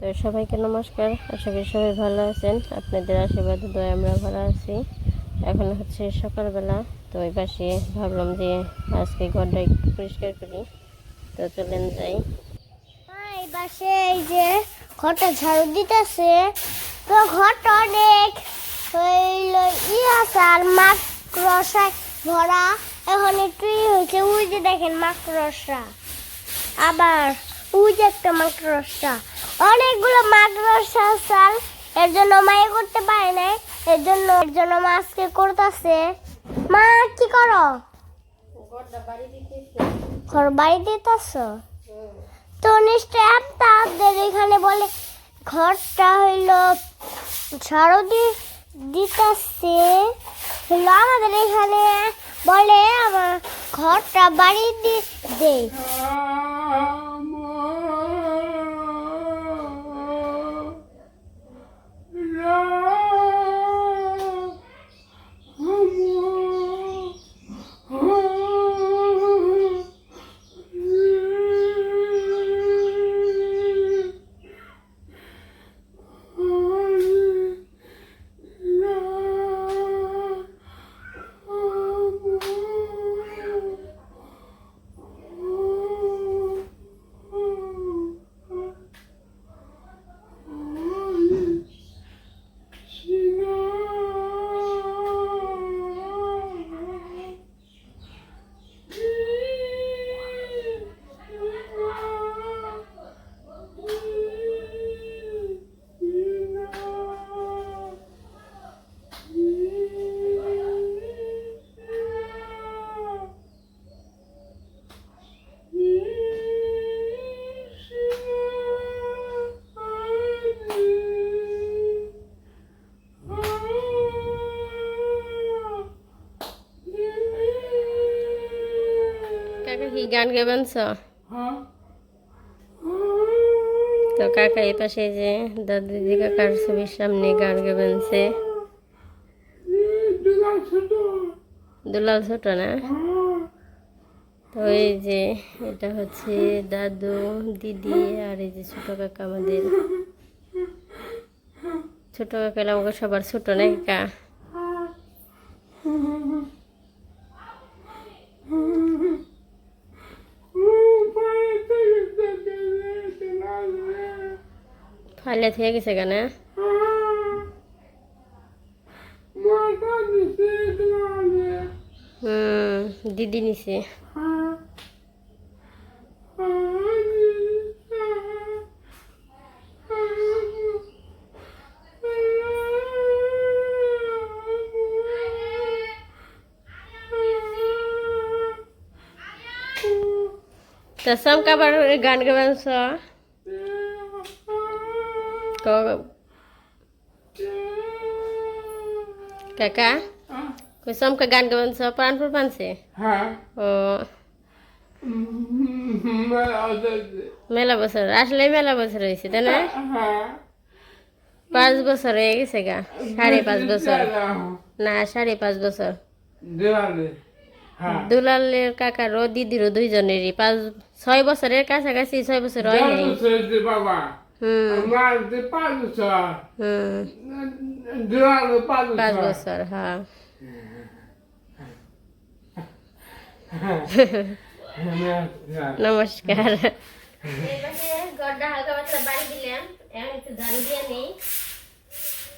তো সবাইকে নমস্কার। আশা করি সবাই ভালো আছেন। আপনাদের আশীর্বাদ দয় আমরা ভালো আছি। এখন হচ্ছে সকালবেলা। তো ওই পাশে ভাবলাম যে আজকে ঘরটা একটু পরিষ্কার করি। তো চলেন যাই। এই পাশে এই যে ঘরটা ঝাড়ু দিতেছে। তো ঘরটা অনেক হইল, ই আছে আর মাকড়সায় ভরা। এখন একটু ই হয়েছে। ওই যে দেখেন মাকড়সা। আবার ওই যে একটা মাকড়সা। অনেকগুলো মাকড়সা চাল এর জন্য মায়ে করতে পারে নাই। এর জন্য এর জন্য মা আজকে করতেছে। মা, কি করো? ঘর বাড়ি দিতেছ? তো নিশ্চয় আপনাদের এখানে বলে ঘরটা হইল ঝাড়ু দি দিতেছে। হইল আমাদের এখানে বলে আমার ঘরটা বাড়ি দি দে গান গাবেন ছ তো কাকা এই পাশে যে দাদু দিদি কাকার ছবির সামনে গান গাবেন সে? দুলাল ছোট। না? তো এই যে এটা হচ্ছে দাদু দিদি আর এই যে ছোট কাকা আমাদের। ছোট কাকা আমাকে সবার ছোট না কাকা ফাইলে থেকে গেছে কেন হুম দিদি নিছে তো সব কাবার গান গাবেন স ক- কাকা কই সমকা গান গাবেন স প্রাণপুর পানছে ও মেলা বছর আসলে মেলা বছর হয়েছে তাই না পাঁচ বছর হয়ে গেছে গা সাড়ে পাঁচ বছর না সাড়ে পাঁচ বছর দুলালের কাকার ও দিদিরও দুইজনেরই পাঁচ ছয় বছরের কাছাকাছি ছয় বছর হয় হুম আমার যে পাঁচ বছর হুম দুয়ারে পাঁচ পাঁচ বছর বছর হ্যাঁ। নমস্কার। গড্ডা হালকা পাতলা বাড়ি দিলাম এখন একটু ঝাড়ু দিয়ে নেই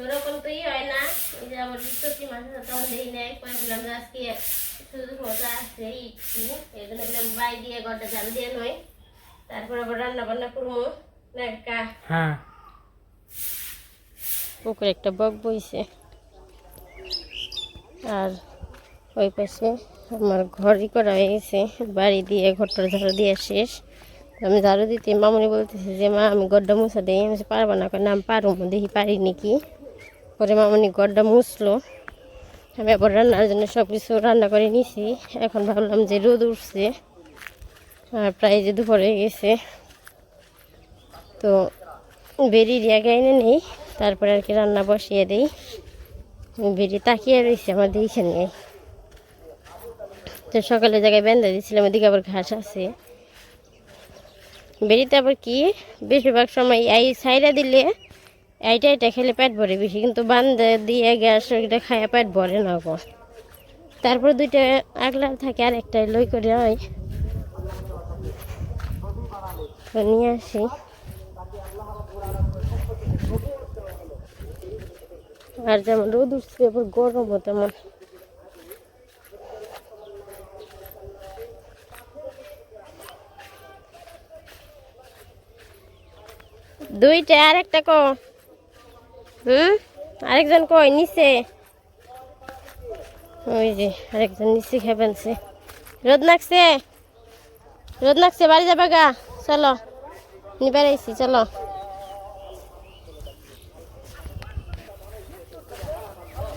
ওরকম তো ই হয় না যে আমার চটি মাছের তখন দেখি নেই পরে বললাম যে আজকে শুধু মজা আছে এই জন্য বললাম বাই দিয়ে গড্ডা ঝাড়ু দিয়ে নয় তারপর আবার রান্না বান্না করব। হ্যাঁ। পুকুরে একটা বক বইছে। আর ওই পাশে আমার ঘরই করা হয়ে গেছে। বাড়ি দিয়ে ঘরটা ঝাড়ু দিয়ে শেষ। আমি ঝাড়ু দিতে মামনি বলতেছে যে মা আমি গড্ডা মুছা দিই। আমি পারব না। না আমি পারব দেখি পারি নাকি? পরে মামনি গড্ডা মুছলো। আমি আবার রান্নার জন্য সব কিছু রান্না করে নিছি। এখন ভাবলাম যে রোদ উঠছে। আর প্রায় যে দুপুর হয়ে গেছে। তো বেরিয়ে আগে এনে নেই, তারপরে আর কি রান্না বসিয়ে দিই। বেরিয়ে তাকিয়ে রয়েছে আমার দেখে নেই তো সকালে জায়গায় বেঁধে দিয়েছিলাম, ওদিকে আবার ঘাস আছে। বেরিতে আবার কি, বেশিরভাগ সময় এই সাইডে দিলে এইটা এটা খেলে পেট ভরে বেশি, কিন্তু বান্ধে দিয়ে গ্যাস ওইটা খাইয়া পেট ভরে না গো। তারপর দুইটা আগলা থাকে আর একটা লই করে হয় নিয়ে আসি। আর যেমন রোদ উঠছে, আবার গরমও তেমন। দুইটা আর একটা কো হুম? আরেকজন কই নিচে। ওই যে, আরেকজন নিচে ফেলছে। রোদ লাগছে রোদ লাগছে বাড়ি যাবে গা? চলো। নিবার আইসি চলো।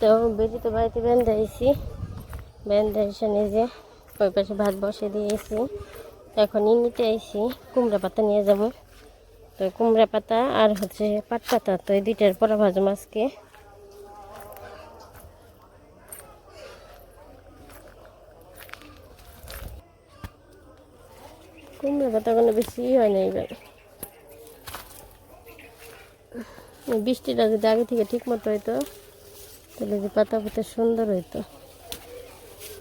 তো বেশি তো বাড়িতে বেঁধে আইসি বেঁধে এসে নিজে ওই পাশে ভাত বসে দিয়েছি। এখন নিতে আইসি কুমড়া পাতা নিয়ে যাব। তো কুমড়া পাতা আর হচ্ছে পাট পাতা, তো এই দুইটার পরা ভাজো মাছকে কুমড়া পাতা কোনো বেশি হয় না এবার বৃষ্টিটা যদি আগে থেকে ঠিক মতো হইতো তাহলে যে পাতা পাতা সুন্দর হইতো।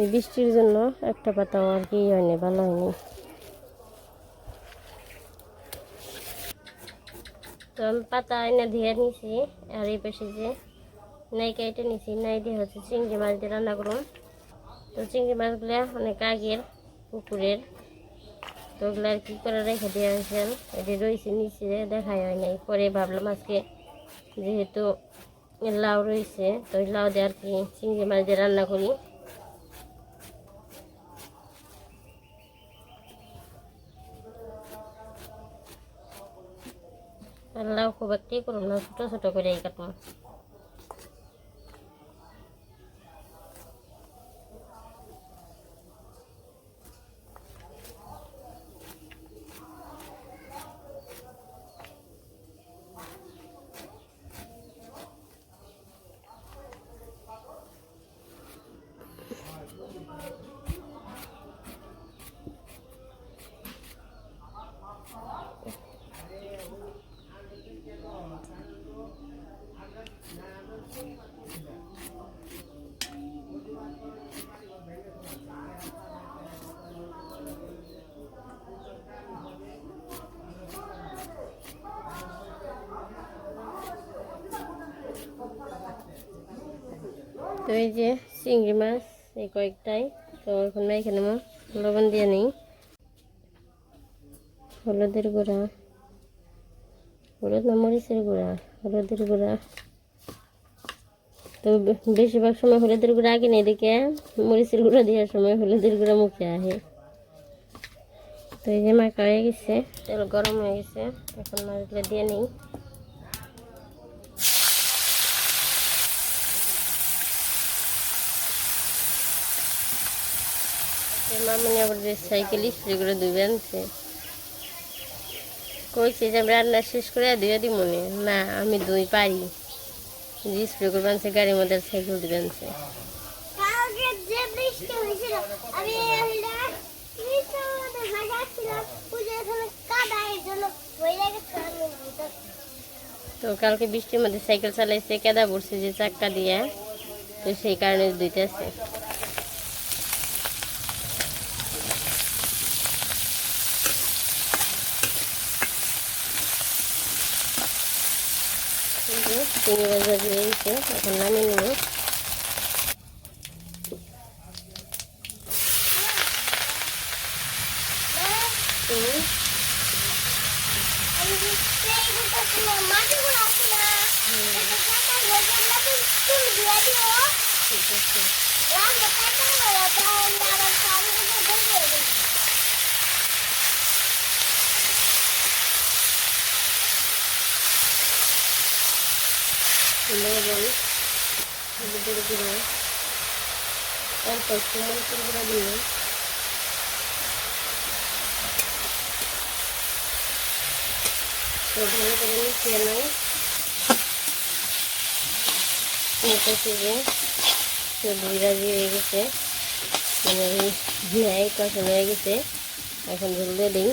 এই বৃষ্টির জন্য একটা পাতাও আর কি হয়নি, ভালো হয়নি। তো আমি পাতা এনে ধুয়ে নিছি, আর এই পাশে যে নাই কেটে নিছি, নাই দিয়ে হচ্ছে চিংড়ি মাছ দিয়ে রান্না করুন। তো চিংড়ি মাছগুলো অনেক আগের পুকুরের, তো ওগুলো আর কি করে রেখে দেওয়া হয়েছে এটি রয়েছে নিচে, দেখাই হয় নাই। পরে ভাবলাম আজকে যেহেতু লাউ রয়েছে, তো ওই লাউ দিয়ে আর কি চিংড়ি মাছ দিয়ে রান্না করি। আর লাউ খুব একটাই করুন না, ছোটো ছোটো করে কাটবো তো এই যে চিংড়ি মাছ, এই কয়েকটাই। তো এখন এখানে লবণ দিয়ে নিই। হলুদের গুঁড়া, হলুদ না মরিচের গুঁড়া, হলুদের গুঁড়া। তো বেশিরভাগ সময় হলুদের গুঁড়া আগে নেই, দেখে মরিচের গুঁড়া দেওয়ার সময় হলুদের গুঁড়া মুখে আহে তো এই যে মাখা হয়ে গেছে, তেল গরম হয়ে গেছে, এখন মাছগুলো দিয়ে নিই। মামনি আবার যে সাইকেল স্প্রে করে ধুবে আনছে। কইছে যে আমি রান্না শেষ করে ধুয়ে দিব মনে না আমি দুই পারি। যে স্প্রে করবে আনছে গাড়ির মধ্যে সাইকেল দিবে আনছে। তো কালকে বৃষ্টির মধ্যে সাইকেল চালাইছে কেদা পড়ছে যে চাক্কা দিয়ে? তো সেই কারণে দিতেছে চিংড়ি বাজার দিয়েছে। এখন নামিয়ে নেব হুম আমি সেই গুলো ছিল মাটিগুলো আছে না এটা জায়গা হয়ে গেল করতেছি রান্না কাটা হলো তাহলে আবার সবগুলো ধুয়ে দিই লবণ হলুদের গুঁড়ো অল্প একটু মরিচের গুঁড়ো দিয়ে তো ভালো করে মিশিয়ে নাও মিশেছি যে সবজি রাজি হয়ে গেছে। মানে ন্যায় কষানো হয়ে গেছে। এখন দিয়ে দিই।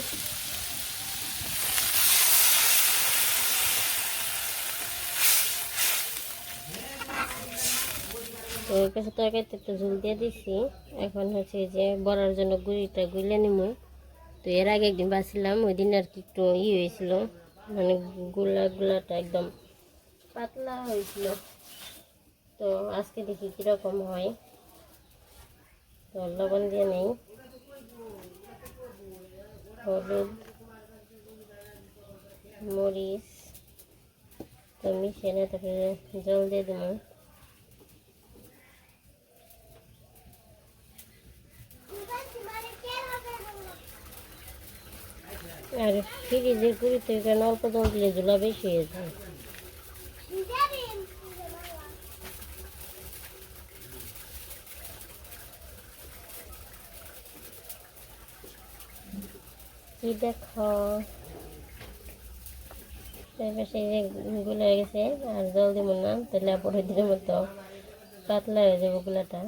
তো পাশে তরকারিতে একটু ঝুল দিয়ে দিছি। এখন হচ্ছে যে বড়ার জন্য গুড়িটা গুলে নিমু। তো এর আগে একদিন বাছিলাম, ওই দিন আর কি একটু ই হয়েছিল। মানে গুলা গুলাটা একদম পাতলা হয়েছিল। তো আজকে দেখি কীরকম হয়। তো লবণ দিয়ে নেই। হলুদ, মরিচ, তো মিশিয়ে তারপরে জল দিয়ে দেবো। আর ফ্রিজের গুঁড়িতে এখানে অল্প জল দিলে ঝোলা বেশি হয়ে যায়। কি দেখো গুলো হয়ে গেছে, আর জল দিব না, তাহলে পরের দিনের মতো পাতলা হয়ে যাবে গুলাটা।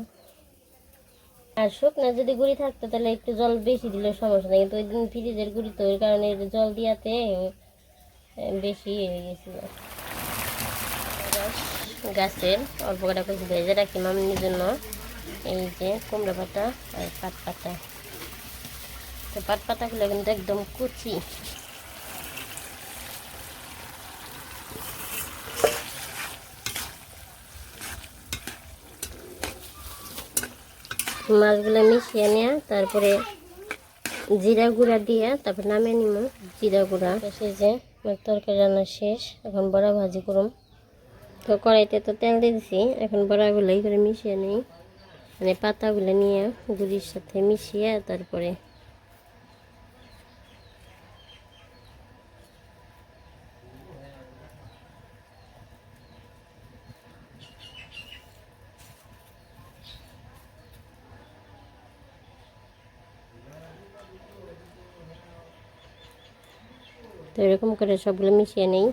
আর শুকনো যদি গুড়ি থাকতো, তাহলে একটু জল বেশি দিলে সমস্যা নেই। কিন্তু ওই দিন ফ্রিজের গুড়ি তো ওই কারণে জল দিয়াতে বেশি হয়ে গেছিল। গাছের অল্প কটা করে ভেজে রাখি মামনির জন্য। এই যে কুমড়া পাতা আর পাট পাতা। তো পাট পাতাগুলো কিন্তু একদম কুচি। মাছগুলো মিশিয়ে নেওয়া তারপরে জিরা গুঁড়া দিয়া তারপরে নামিয়ে নিব জিরা গুঁড়া। সেই যে তরকারি রান্না শেষ এখন বড়া ভাজি করুম। তো কড়াইতে তো তেল দিয়ে দিছি এখন বড়াগুলো এই করে মিশিয়ে নিই। মানে পাতাগুলো নিয়ে গুড়ির সাথে মিশিয়ে তারপরে এরকম করে সবগুলো মিশিয়ে নেই।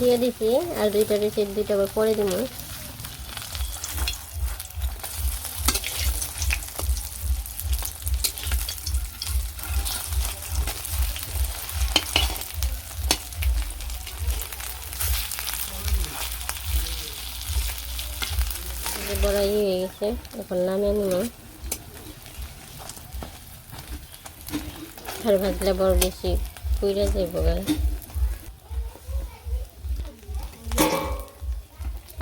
দিয়ে দিছি আর দুইটা রেসিপ দুইটা আবার পরে দিব যে বড় ইয়ে হয়ে গেছে এখন নামিয়ে নিব আর ভাজলে বড় বেশি পুইরা যাইব গায়ে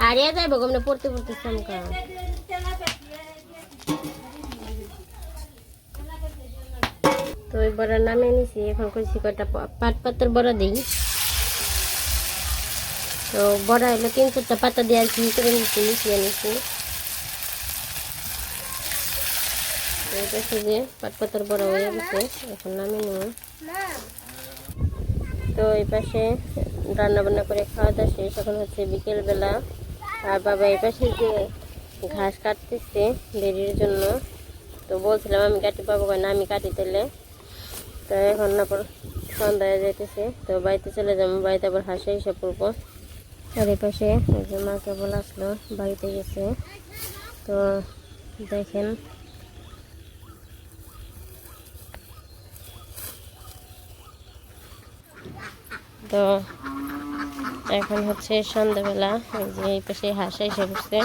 আরিয়া যাইব গমনে পড়তে পড়তে চমকা তো ওই বড়া নামিয়ে নিছি এখন কইছি কয়টা পা- পাট পাতার বড়া দিই। তো বড়া হলো তিন চারটা পাতা দিয়ে আর কি করে নিচ্ছি মিশিয়ে নিচ্ছি হচ্ছে যে পাট বড়া হয়ে গেছে, এখন নামিয়ে নেব। তো এই পাশে রান্না বান্না করে খাওয়া দাওয়া শেষ, এখন হচ্ছে বিকেলবেলা। আর বাবা এই পাশে যে ঘাস কাটতেছে দেরির জন্য, তো বলছিলাম আমি কাটি পাবো না আমি কাটি তেলে তো এখন পর সন্ধ্যা হয়ে যাইতেছে, তো বাড়িতে চলে যাব, বাড়িতে আবার হাসে হিসাব করব। আর এই পাশে যে মা আসলো, বাড়িতে গেছে। তো দেখেন তো এখন হচ্ছে সন্ধ্যাবেলা, এই যে এই পাশে হাসা এসে বসছে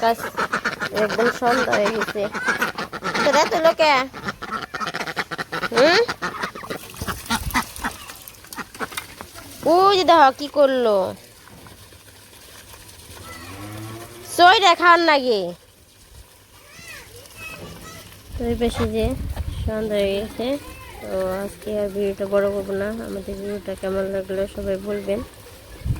কাজ একদম সন্ধ্যা হয়ে গেছে। তো রাত লোকে? হুম? ওই যে দেখো কি করল। সই খাওয়ার নাকি তো এই পাশে যে সন্ধ্যা হয়ে গেছে। তো আজকে আর ভিডিওটা বড় করব না। আমাদের ভিডিওটা কেমন লাগল সবাই বলবেন।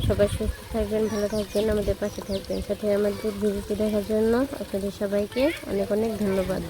সবাই সুস্থ থাকবেন, ভালো থাকবেন, আমাদের পাশে থাকবেন। সাথে আমাদের ভিডিওটি দেখার জন্য আপনাদের সবাইকে অনেক অনেক ধন্যবাদ।